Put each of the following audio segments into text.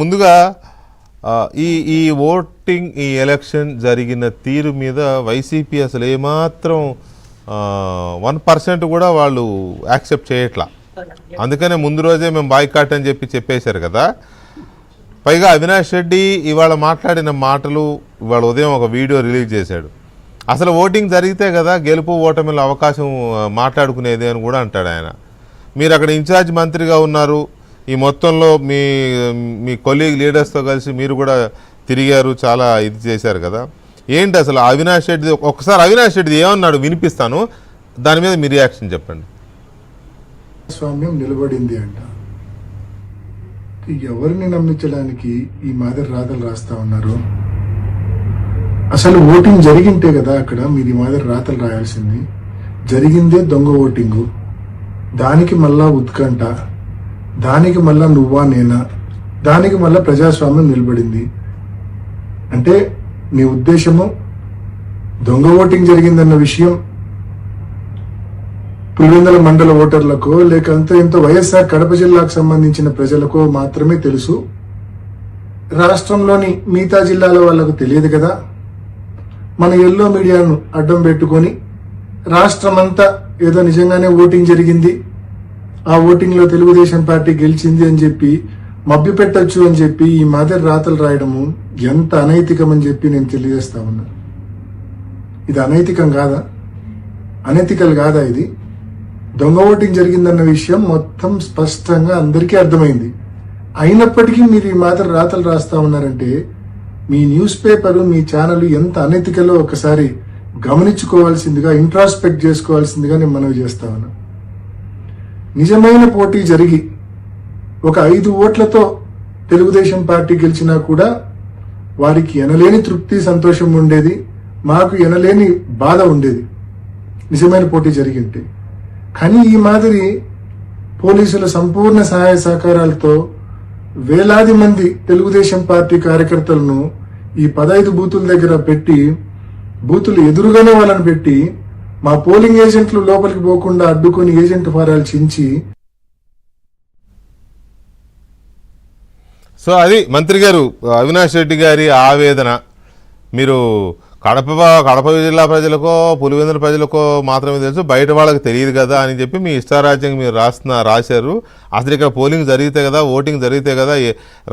ముందుగా ఈ ఈ ఓటింగ్ ఈ ఎలక్షన్ జరిగిన తీరు మీద వైసీపీ అసలు ఏమాత్రం వన్ పర్సెంట్ కూడా వాళ్ళు యాక్సెప్ట్ చేయట్లా. అందుకనే ముందు రోజే మేము బాయ్కాట్ అని చెప్పి చెప్పేశారు కదా. పైగా అవినాష్ రెడ్డి ఇవాళ మాట్లాడిన మాటలు ఇవాళ ఉదయం ఒక వీడియో రిలీజ్ చేశాడు. అసలు ఓటింగ్ జరిగితే కదా గెలుపు ఓటమిలో అవకాశం మాట్లాడుకునేది అని కూడా అంటాడు ఆయన. మీరు అక్కడ ఇన్ఛార్జ్ మంత్రిగా ఉన్నారు ఈ మొత్తంలో మీ మీ కొలీగ్ లీడర్స్తో కలిసి మీరు కూడా తిరిగారు చాలా ఇది చేశారు కదా. ఏంటి అసలు అవినాష్ రెడ్డి ఒకసారి అవినాష్ రెడ్డి ఏమన్నాడు? వినిపిస్తాను. దాని మీద మీ రియాక్షన్ చెప్పండి. స్వామ్యం నిలబడింది అంట. ఎవరిని నమ్మించడానికి ఈ మాదిరి రాతలు రాస్తా ఉన్నారు? అసలు ఓటింగ్ జరిగింటే కదా అక్కడ మీరు ఈ మాదిరి రాతలు రాయాల్సింది. జరిగిందే దొంగ ఓటింగు. దానికి మళ్ళా ఉత్కంఠ. దానికి మళ్ళా నువ్వా నేనా? దానికి మళ్ళా ప్రజాస్వామ్యం నిలబడింది. అంటే మీ ఉద్దేశము దొంగ ఓటింగ్ జరిగిందన్న విషయం పులివెందుల మండల ఓటర్లకో లేక అంత ఎంతో వైఎస్ఆర్ కడప జిల్లాకు సంబంధించిన ప్రజలకు మాత్రమే తెలుసు. రాష్ట్రంలోని మిగతా జిల్లాల వాళ్ళకు తెలియదు కదా. మన ఎల్లో మీడియాను అడ్డం పెట్టుకొని రాష్ట్రమంతా ఏదో నిజంగానే ఓటింగ్ జరిగింది. ఆ ఓటింగ్లో తెలుగుదేశం పార్టీ గెలిచింది అని చెప్పి మభ్య పెట్టచ్చు అని చెప్పి ఈ మాదిరి రాతలు రాయడము ఎంత అనైతికం అని చెప్పి నేను తెలియజేస్తా ఉన్నా. ఇది అనైతికం కాదా? అనైతికల్ కాదా ఇది? దొంగ ఓటింగ్ జరిగిందన్న విషయం మొత్తం స్పష్టంగా అందరికీ అర్థమైంది. అయినప్పటికీ మీరు ఈ మాత్రం రాతలు రాస్తా ఉన్నారంటే మీ న్యూస్ పేపర్ మీ ఛానల్ ఎంత అనైతికలో ఒకసారి గమనించుకోవాల్సిందిగా ఇంట్రాస్పెక్ట్ చేసుకోవాల్సిందిగా నేను మనవి చేస్తా ఉన్నా. నిజమైన పోటీ జరిగి ఒక ఐదు ఓట్లతో తెలుగుదేశం పార్టీ గెలిచినా కూడా వారికి ఎనలేని తృప్తి సంతోషం ఉండేది. మాకు ఎనలేని బాధ ఉండేది. నిజమైన పోటీ జరిగింటే. కానీ ఈ మాదిరి పోలీసుల సంపూర్ణ సహాయ సహకారాలతో వేలాది మంది తెలుగుదేశం పార్టీ కార్యకర్తలను ఈ పదైదు బూతుల దగ్గర పెట్టి బూతులు ఎదురుగానే వాళ్ళని పెట్టి మా పోలింగ్ ఏజెంట్లు లోపలికి పోకుండా అడ్డుకొని ఏజెంట్ ఫారాలు చించి సో అది మంత్రి గారు అవినాష్ రెడ్డి గారి ఆవేదన. మీరు కడప కడప జిల్లా ప్రజలకో పులివెందుల ప్రజలకో మాత్రమే తెలుసు. బయట వాళ్ళకి తెలియదు కదా అని చెప్పి మీ ఇష్టారాజ్యం మీరు రాస్తున్న రాశారు. అసలు ఇక్కడ పోలింగ్ జరిగితే కదా ఓటింగ్ జరిగితే కదా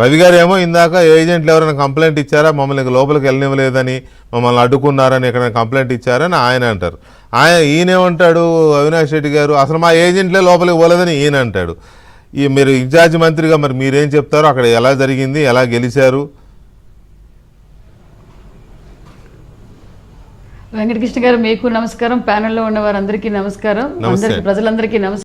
రవి గారు ఏమో ఇందాక ఏజెంట్లు ఎవరైనా కంప్లైంట్ ఇచ్చారా? మమ్మల్ని లోపలికి వెళ్ళనివ్వలేదని మమ్మల్ని అడ్డుకున్నారని ఎక్కడ కంప్లైంట్ ఇచ్చారని ఆయన అంటారు. ఆయన ఈయనేమంటాడు అవినాష్ రెడ్డి గారు. అసలు మా ఏజెంట్లే లోపలికి పోలేదని ఈయన అంటాడు. ఈ మీరు ఇన్ఛార్జ్ మంత్రిగా మరి మీరేం చెప్తారో అక్కడ ఎలా జరిగింది ఎలా గెలిచారు? వెంకటకృష్ణ గారు మీకు నమస్కారం. ప్యానెల్లో ఉన్న వారందరికీ నమస్కారం. అందరికి ప్రజలందరికీ నమస్కారం.